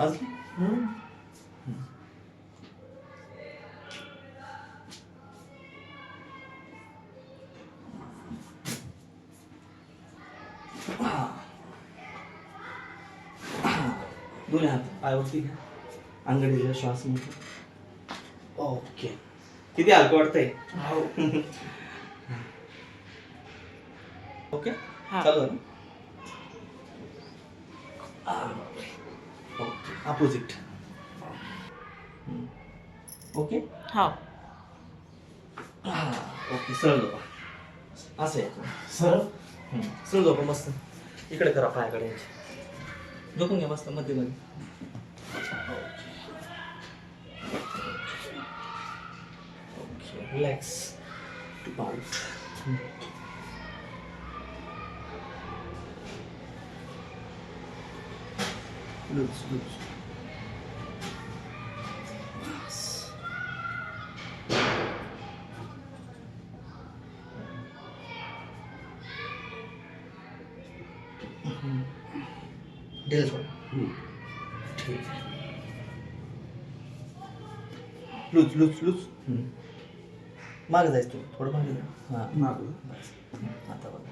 वाजली दोन्ही हात पायावरती घ्या. अंगडीला श्वास मोठा. ओके. किती हलकं वाटतंय? ओके. हा. चालू आहे ओके अपोजिट. ओके? हो. ओके सरळ झोपा असं आहे. सर हम्म. सरळ झोपा मस्त. इकडे करा पायाकडे. झोपून घ्या मस्त मध्यमध्ये. ओके. रिलॅक्स टू पाऊस लूज लूज ढेल सोड ठीक आहे लूज लूज लूज मागे जायचं तू थोडं मागे जा हां मागं. बस आता बघ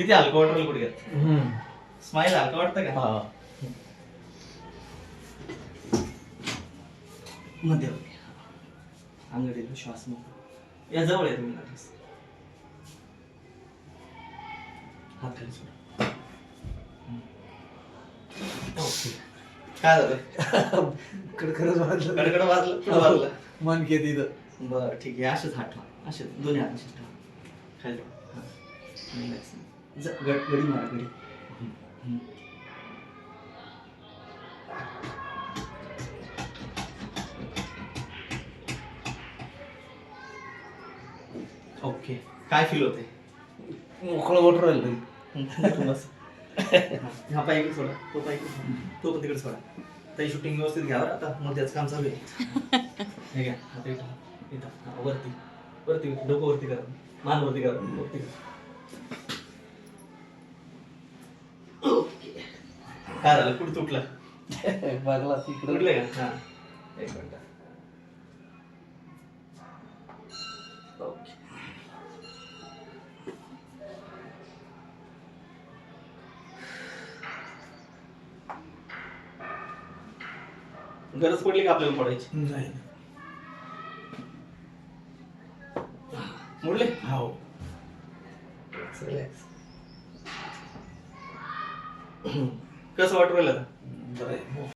किती हलकं वाटलं गुडघ्यात. स्माईल हलकं वाटतं का? हा. मध्यवर्ती अंगडीला श्वास मोकळा या जवळ आहे तुम्ही लागलीस हात खाली सोडा. ओके. काय झालं? कडकडच वाजलं. कडकड वाजलं? पुढं वाजलं? मन घेत इथं. बरं ठीक आहे. असेच हात ठेवा. असे दोन्ही हात असेच ठेवा. खाली ठेवा. हां. Relax. गड मारा गडी. हम्म. ओके. काय फील होते मोकळं वाटू राहिलं बस. हा पाय इकडे सोडा. तो सोडा. तो पण तिकडे सोडा. तरी शूटिंग व्यवस्थित घ्या बरं. आता मोत्याचं काम चालू आहे. हे घ्या. इथं. इथं. वरती. वरती. डोकं वरती करा. मान वरती करा. वरती करा. काय झालं कुठे तुटलं? बघला तिकडं. तुटले का? हा. एक मिनिट. ओके. गरज पडली का आपल्याला पडायची? नाही. मोडले हो. रिलॅक्स कसं वाटू राहिलं आता बरं आहे.